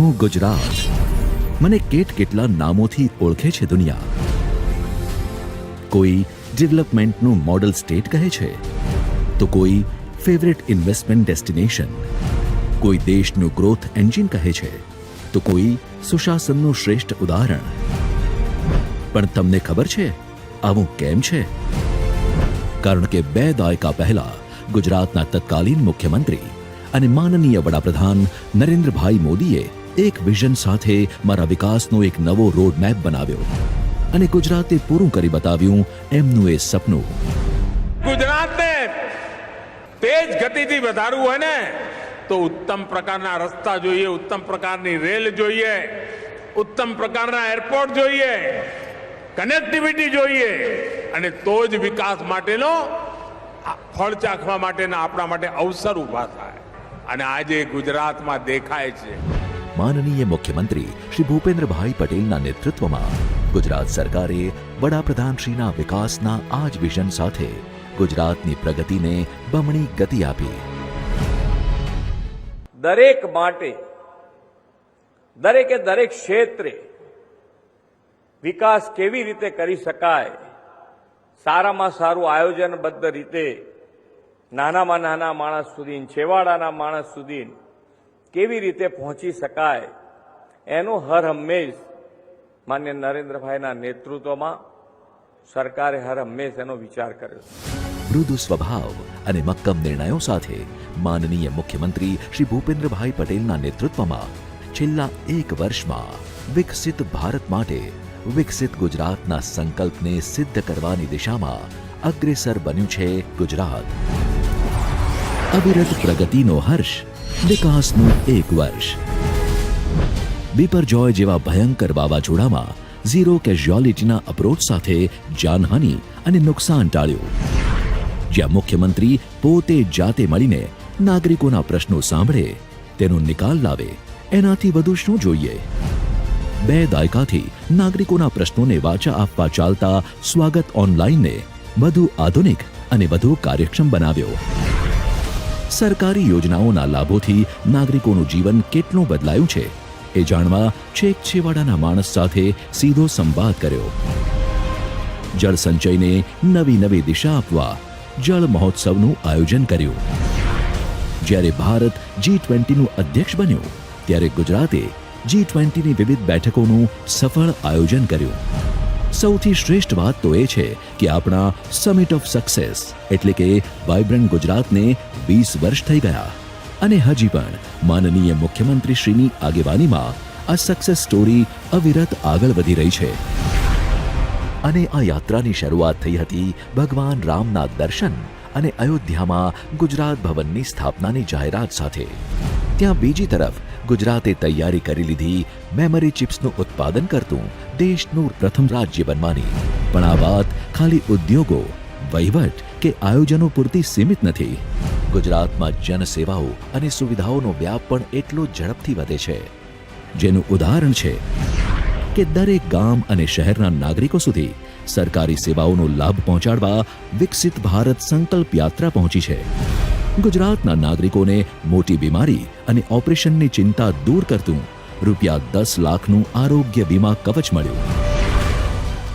હું ગુજરાત. મને કેટ કેટલા નામોથી ઓળખે છે દુનિયા? કોઈ ડેવલપમેન્ટનું મોડલ સ્ટેટ કહે છે? તો કોઈ ફેવરેટ ઇન્વેસ્ટમેન્ટ ડેસ્ટિનેશન? કોઈ દેશનું ગ્રોથ એન્જિન કહે છે? તો કોઈ સુશાસનનું શ્રેષ્ઠ ઉદાહરણ? પણ તમને ખબર છે? આવું કેમ છે? કારણ કે બે દાયકા પહેલા ગુજરાતના તત્કાલીન મુખ્યમંત્રી અને માનનીય વડાપ્રધાન નરેન્દ્રભાઈ મોદીએ એક વિઝન સાથે મારા વિકાસનો એક નવો રોડ મેપ બનાવ્યો અને ગુજરાતે પૂરું કરી બતાવ્યું એમનું એ સપનું. ગુજરાતને તેજ ગતિથી વધારવું હોય ને, તો ઉત્તમ પ્રકારના રસ્તા જોઈએ, ઉત્તમ પ્રકારની રેલ જોઈએ, ઉત્તમ પ્રકારના એરપોર્ટ જોઈએ કનેક્ટિવિટી જોઈએ, અને તો જ વિકાસ માટેનો ફળ ચાખવા માટેના આપણા માટે અવસર ઊભા થાય. અને આજે ગુજરાતમાં દેખાય છે માનનીય મુખ્યમંત્રી શ્રી ભૂપેન્દ્રભાઈ પટેલના નેતૃત્વમાં ગુજરાત સરકારે વડાપ્રધાનશ્રીના વિકાસના આ જ વિઝન સાથે ગુજરાતની પ્રગતિને બમણી ગતિ આપી. દરેક માટે, દરેકે દરેક ક્ષેત્રે વિકાસ કેવી રીતે કરી શકાય, સારામાં સારું આયોજનબદ્ધ રીતે નાનામાં નાના માણસ સુધી, છેવાડાના માણસ સુધી કેવી રીતે પહોંચી શકાય? એનો હર હંમેશ માન્ય નરેન્દ્રભાઈના નેતૃત્વમાં સરકારે હર હંમેશ એનો વિચાર કર્યો. મૃદુ સ્વભાવ અને મક્કમ નિર્ણયો સાથે માનનીય મુખ્યમંત્રી શ્રી ભૂપેન્દ્રભાઈ પટેલના નેતૃત્વમાં છેલ્લા એક વર્ષમાં વિકસિત ભારત માટે વિકસિત ગુજરાતના સંકલ્પને સિદ્ધ કરવાની દિશામાં અગ્રેસર બન્યું છે ગુજરાત. અવિરત પ્રગતિનો હર્ષ વિકાસનું એક વર્ષ. બીપરજોય જેવા ભયંકર વાવાઝોડામાં ઝીરો કેઝ્યુઆલિટીના અપ્રોચ સાથે જાનહાનિ અને નુકસાન ટાળ્યું. જ્યાં મુખ્યમંત્રી પોતે જાતે મળીને નાગરિકોના પ્રશ્નો સાંભળે, તેનો નિકાલ લાવે, એનાથી વધુ શું જોઈએ? બે દાયકાથી નાગરિકોના પ્રશ્નોને વાચા આપવા ચાલતા સ્વાગત ઓનલાઈનને વધુ આધુનિક અને વધુ કાર્યક્ષમ બનાવ્યો. સરકારી યોજનાઓના લાભોથી નાગરિકોનું જીવન કેટલું બદલાયું છે, એ જાણવા છેક છેવાડાના માણસ સાથે સીધો સંવાદ કર્યો. જળ સંચયને નવી નવી દિશા આપવા જળ મહોત્સવનું આયોજન કર્યું. જ્યારે ભારત જી ટ્વેન્ટીનું અધ્યક્ષ બન્યું, ત્યારે ગુજરાતે જી ટ્વેન્ટીની વિવિધ બેઠકોનું સફળ આયોજન કર્યું. સૌથી શ્રેષ્ઠ વાત તો એ છે કે આપણા સમિટ ઓફ સક્સેસ એટલે કે વાઇબ્રન્ટ ગુજરાતને વીસ વર્ષ થઈ ગયા. અને હજી પણ માનનીય મુખ્યમંત્રી શ્રીની આગેવાનીમાં આ સક્સેસ સ્ટોરી અવિરત આગળ વધી રહી છે. અને આ યાત્રાની શરૂઆત થઈ હતી ભગવાન રામના દર્શન અને અયોધ્યામાં ગુજરાત ભવનની સ્થાપનાની જાહેરાત સાથે. ત્યાં બીજી તરફ ગુજરાતે તૈયારી કરી લીધી, મેમરી ચિપ્સનું ઉત્પાદન કરતું, દેશનું પ્રથમ રાજ્ય બનવાની. પણ આ વાત ખાલી ઉદ્યોગો, વહીવટ કે આયોજનો પૂરતી સીમિત નથી. ગુજરાતમાં જનસેવાઓ અને સુવિધાઓનો વ્યાપ પણ એટલો ઝડપથી વધે છે. જેનું ઉદાહરણ છે કે દરેક ગામ અને શહેરના નાગરિકો સુધી સરકારી સેવાઓનો લાભ પહોંચાડવા વિકસિત ભારત સંકલ્પ યાત્રા પહોંચી છે. ગુજરાતના નાગરિકોને મોટી બીમારી અને ઓપરેશનની ચિંતા દૂર કરતું રૂપિયા દસ લાખનું આરોગ્ય વીમા કવચ મળ્યું.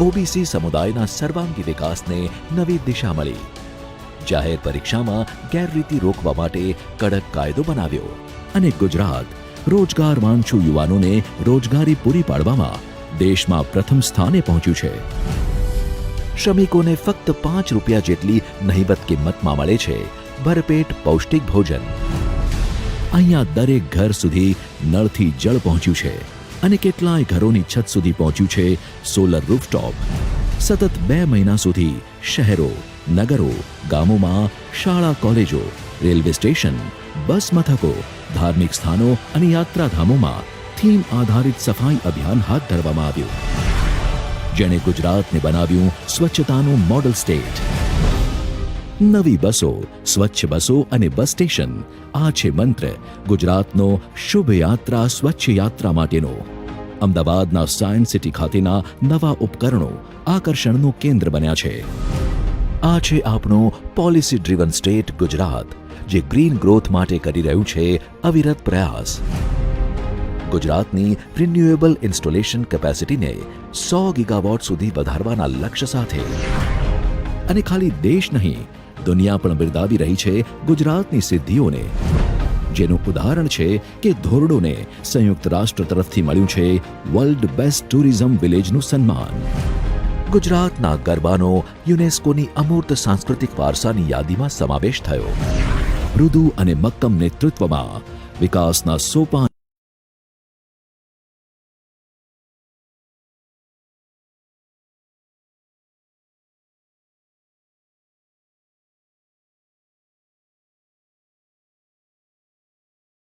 ઓબીસી સમુદાયના સર્વાંગી વિકાસને નવી દિશા મળી. જાહેર પરીક્ષામાં ગેરરીતિ રોકવા માટે કડક કાયદો બનાવ્યો અને ગુજરાત રોજગાર વાંછુ યુવાનોને રોજગારી પૂરી પાડવામાં દેશમાં પ્રથમ સ્થાને પહોંચ્યું છે. શ્રમિકોને ફક્ત પાંચ રૂપિયા જેટલી નહીવત કિંમતમાં મળે છે ભરપેટ પૌષ્ટિક ભોજન. અહીંયા દરેક ઘર સુધી નળથી જળ પહોંચ્યું છે અને કેટલાય ઘરોની છત સુધી પહોંચ્યું છે સોલર રૂફટોપ. સતત બે મહિના સુધી શહેરો, નગરો, ગામોમાં શાળા, કોલેજો, રેલવે સ્ટેશન, બસ મથકો, ધાર્મિક સ્થાનો અને યાત્રાધામોમાં થીમ આધારિત સફાઈ અભિયાન હાથ ધરવામાં આવ્યું. જેણે ગુજરાતને બનાવ્યું સ્વચ્છતાનું મોડલ સ્ટેટ. નવી બસો, સ્વચ્છ બસો અને બસ સ્ટેશન. આ છે મંત્ર. ગુજરાતનો શુભ યાત્રા સ્વચ્છ યાત્રા માટેનો. અમદાવાદના સાયન્સ સિટી ખાતેના નવા ઉપકરણો આકર્ષણનું કેન્દ્ર બન્યા છે. આ છે આપણું પોલિસી ડ્રીવન સ્ટેટ ગુજરાત, જે ગ્રીન ગ્રોથ માટે કરી રહ્યું છે અવિરત પ્રયાસ. ગુજરાતની રિન્યુએબલ ઇન્સ્ટોલેશન કેપેસિટીને સો ગીગાવોટ સુધી વધારવાના લક્ષ્ય સાથે. અને ખાલી દેશ નહીં દુનિયા પણ બિરદાવી રહી છે ગુજરાતની સિદ્ધિઓને. જેનું ઉદાહરણ છે કે ધોરડોને સંયુક્ત રાષ્ટ્ર તરફથી મળ્યું છે વર્લ્ડ બેસ્ટ ટુરિઝમ વિલેજનું સન્માન. ગુજરાતના ગરબાનો યુનેસ્કોની અમૂર્ત સાંસ્કૃતિક વારસાની યાદીમાં સમાવેશ થયો. મૃદુ અને મક્કમ નેતૃત્વમાં વિકાસના સોપાન